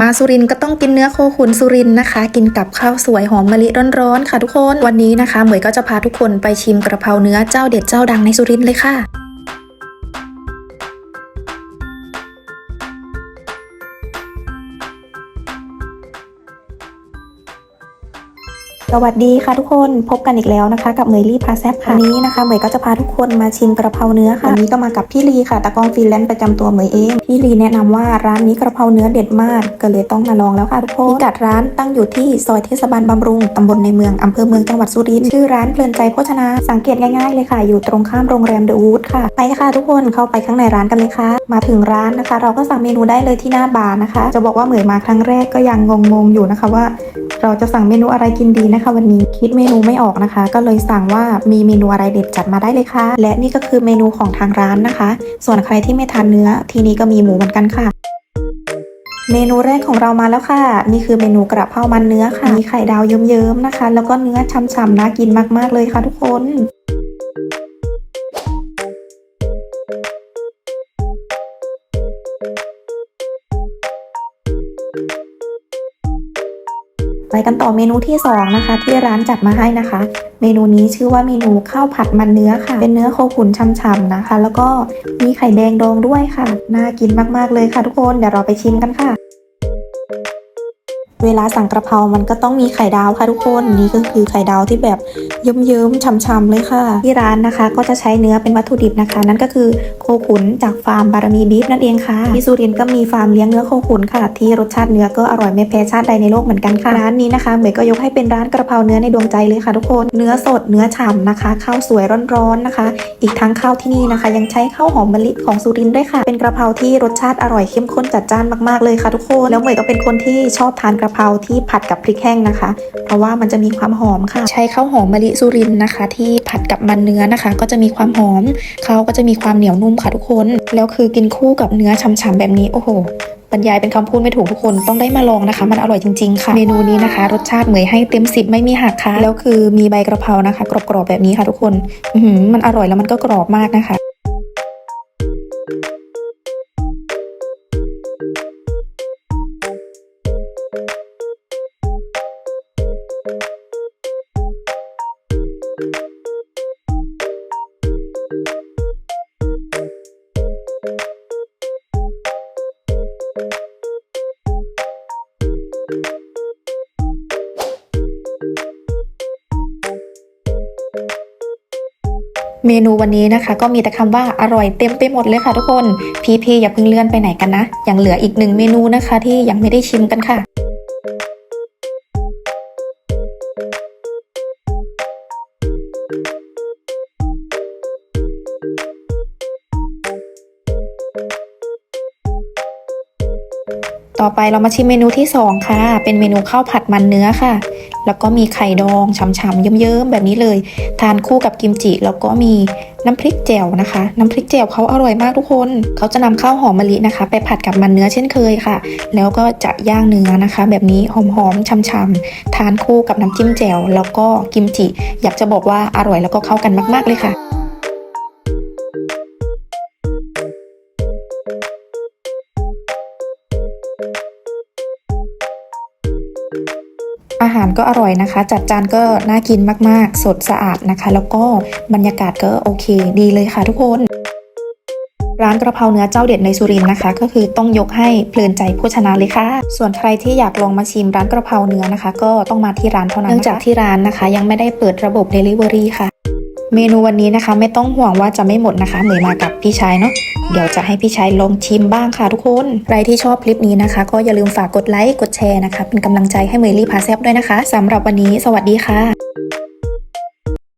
มาสุรินก็ต้องกินเนื้อโคขุนสุรินนะคะ กินกับข้าวสวยหอมมะลิร้อนๆค่ะทุกคนวันนี้นะคะเหมยก็จะพาทุกคนไปชิมกระเพราเนื้อเจ้าเด็ดเจ้าดังในสุรินเลยค่ะ สวัสดีค่ะทุกคนพบกันอีกแล้วนะคะ กับเหมยลี่พาแซบค่ะวันนี้นะคะเหมยก็จะพาทุกคนมาชิมกระเพราเนื้อค่ะวันนี้ก็มากับพี่ลีค่ะตากล้องฟรีแลนซ์ประจำตัวเหมยเองพี่ลีแนะนำว่าร้านนี้กระเพราเนื้อเด็ดมากก็เลยต้องมาลองแล้วค่ะทุกคนพิกัดร้านตั้งอยู่ที่ซอยเทศบาลบำรุงตำบลในเมืองอำเภอเมืองจังหวัดสุรินทร์ชื่อร้านเพลินใจโภชนา สังเกตง่ายๆเลยค่ะ อยู่ตรงข้ามโรงแรมเดอะวูดค่ะไปค่ะทุกคนเข้าไปข้างในร้านกันเลยค่ะ มาถึงร้านนะคะ เราก็สั่งเมนูได้เลยที่หน้าบาร์นะคะ จะบอกว่าเหมยมาครั้งแรกก็ยังงงๆอยู่นะคะว่า เราจะสั่งเมนูอะไรกินดีนะคะวันนี้คิดเมนูไม่ออกนะคะ ก็เลยสั่งว่ามีเมนูอะไรเด็ดจัดมาได้เลยค่ะ และนี่ก็คือเมนูของทางร้านนะคะ ส่วนใครที่ไม่ทานเนื้อที่นี่ก็มีหมูเหมือนกันค่ะเมนูแรกของเรามาแล้วค่ะ นี่คือเมนูกระเพรามันเนื้อค่ะ มีไข่ดาวเยิ้มๆนะคะ แล้วก็เนื้อช่ำๆน่ากินมากๆเลยค่ะทุกคน ไปกันต่อเมนูที่สองนะคะที่ร้านจัดมาให้นะคะ เมนูนี้ชื่อว่าเมนูข้าวผัดมันเนื้อค่ะ เป็นเนื้อโคขุนช่ำๆนะคะ แล้วก็มีไข่แดงดองด้วยค่ะ น่ากินมากๆเลยค่ะทุกคนเดี๋ยวเราไปชิมกันค่ะ เวลาสั่งกระเพรามันก็ต้องมีไข่ดาวค่ะทุกคน นี่ก็คือไข่ดาวที่แบบเยิ้มๆช่ำๆเลยค่ะ ที่ร้านนะคะ ก็จะใช้เนื้อเป็นวัตถุดิบนะคะ นั่นก็คือโคขุนจากฟาร์มบารมีบีฟนั่นเองค่ะที่สุรินทร์ก็มีฟาร์มเลี้ยงเนื้อโคขุนค่ะ ที่รสชาติเนื้อก็อร่อยไม่แพ้ชาติใดในโลกเหมือนกันค่ะร้านนี้นะคะเหมยก็ยกให้เป็นร้านกระเพราเนื้อในดวงใจเลยค่ะทุกคนเนื้อสดเนื้อฉ่ำนะคะข้าวสวยร้อนๆนะคะ อีกทั้งข้าวที่นี่นะคะ ยังใช้ข้าวหอมมะลิของสุรินทร์ด้วยค่ะ เป็นกระเพราที่รสชาติอร่อยเข้มข้นจัดจ้านมากๆเลยค่ะทุกคน แล้วเหมยก็เป็นคนที่ชอบทานกระะเพราที่ผัดกับพริกแห้งนะคะ เพราะว่ามันจะมีความหอมค่ะ ใช้ข้าวหอมมะลิสุรินนะคะ ที่ผัดกับมันเนื้อนะคะ ก็จะมีความหอมข้าวก็จะมีความเหนียวนุ่มค่ะทุกคน แล้วคือกินคู่กับเนื้อฉ่ำๆแบบนี้โอ้โหบรรยายเป็นคำพูดไม่ถูกทุกคนต้องได้มาลองนะคะ มันอร่อยจริงๆค่ะ เมนูนี้นะคะ รสชาติเหมยให้เต็มสิบไม่มีหักค่ะแล้วคือมีใบกระเพรานะคะ กรอบๆแบบนี้ค่ะทุกคนอืมันอร่อยแล้วมันก็กรอบมากนะคะ เมนูวันนี้นะคะ ก็มีแต่คำว่าอร่อยเต็มไปหมดเลยค่ะทุกคน พี่ๆอย่าเพิ่งเลื่อนไปไหนกันนะ ยังเหลืออีกหนึ่งเมนูนะคะ ที่ยังไม่ได้ชิมกันค่ะต่อไปเรามาชิมเมนูที่ 2 ค่ะ เป็นเมนูข้าวผัดมันเนื้อค่ะ แล้วก็มีไข่ดองฉ่ำๆเยิ้มๆแบบนี้เลย ทานคู่กับกิมจิแล้วก็มีน้ำพริกแจ่วนะคะ น้ำพริกแจ่วเขาอร่อยมากทุกคน เขาจะนำข้าวหอมมะลินะคะ ไปผัดกับมันเนื้อเช่นเคยค่ะ แล้วก็จะย่างเนื้อนะคะ แบบนี้หอมๆช่ำๆทานคู่กับน้ำจิ้มแจ่วแล้วก็กิมจิ อยากจะบอกว่าอร่อยแล้วก็เข้ากันมากๆเลยค่ะ อาหารก็อร่อยนะคะ จัดจานก็น่ากินมากๆ สดสะอาดนะคะ แล้วก็บรรยากาศก็โอเค ดีเลยค่ะทุกคนร้านกระเพราเนื้อเจ้าเด็ดในสุรินทร์นะคะ ก็คือต้องยกให้เพลินใจผู้ชนะเลยค่ะ ส่วนใครที่อยากลองมาชิมร้านกระเพราเนื้อนะคะ ก็ต้องมาที่ร้านเท่านั้นเนื่องจากที่ร้านนะคะ ยังไม่ได้เปิดระบบ Delivery ค่ะ เมนูวันนี้นะคะ ไม่ต้องห่วงว่าจะไม่หมดนะคะเหมยมากับพี่ชายเนาะเดี๋ยวจะให้พี่ชายลองชิมบ้างค่ะทุกคน ใครที่ชอบคลิปนี้นะคะ ก็อย่าลืมฝากกดไลค์กดแชร์นะคะ เป็นกำลังใจให้เหมยลีพาแซบด้วยนะคะสำหรับวันนี้ สวัสดีค่ะ